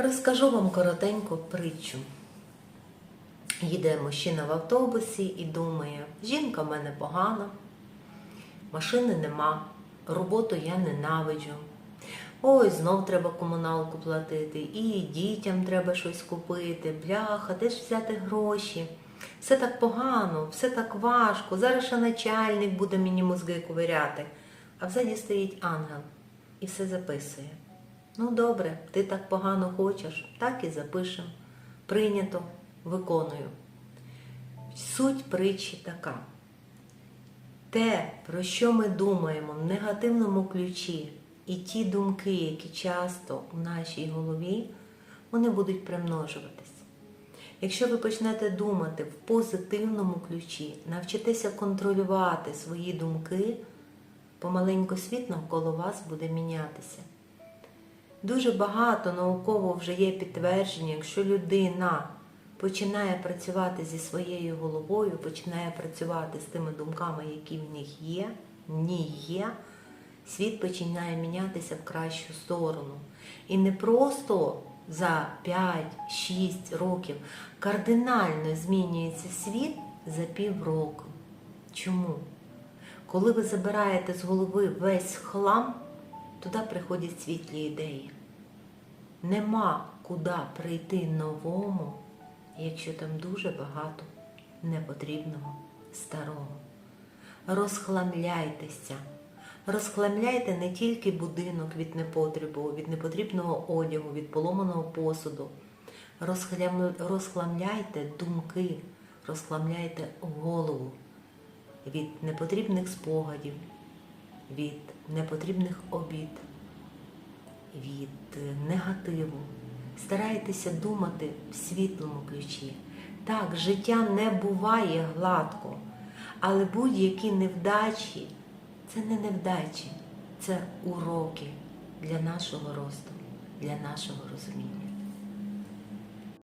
Розкажу вам коротеньку притчу. Їде мужчина в автобусі і думає, жінка в мене погана, машини нема, роботу я ненавиджу. Ой, знов треба комуналку платити, і дітям треба щось купити, бляха, де ж взяти гроші? Все так погано, все так важко. Зараз ще начальник буде мені мозги ковиряти. А взаді стоїть ангел і все записує. Ну добре, ти так погано хочеш, так і запишемо. Прийнято, виконую. Суть притчі така. Те, про що ми думаємо в негативному ключі, і ті думки, які часто у нашій голові, вони будуть примножуватись. Якщо ви почнете думати в позитивному ключі, навчитеся контролювати свої думки, помаленьку світ навколо вас буде мінятися. Дуже багато науково вже є підтвердження, якщо людина починає працювати зі своєю головою, починає працювати з тими думками, які в них є, в ній є, світ починає мінятися в кращу сторону. І не просто за 5-6 років кардинально змінюється світ за півроку. Чому? Коли ви забираєте з голови весь хлам, туди приходять світлі ідеї. Нема куди прийти новому, якщо там дуже багато непотрібного старого. Розхламляйтеся. Розхламляйте не тільки будинок від непотребу, від непотрібного одягу, від поломаного посуду. Розхламляйте думки, розхламляйте голову від непотрібних спогадів, від непотрібних обід, від негативу. Старайтеся думати в світлому ключі. Так, життя не буває гладко, але будь-які невдачі це не невдачі, це уроки для нашого росту, для нашого розуміння.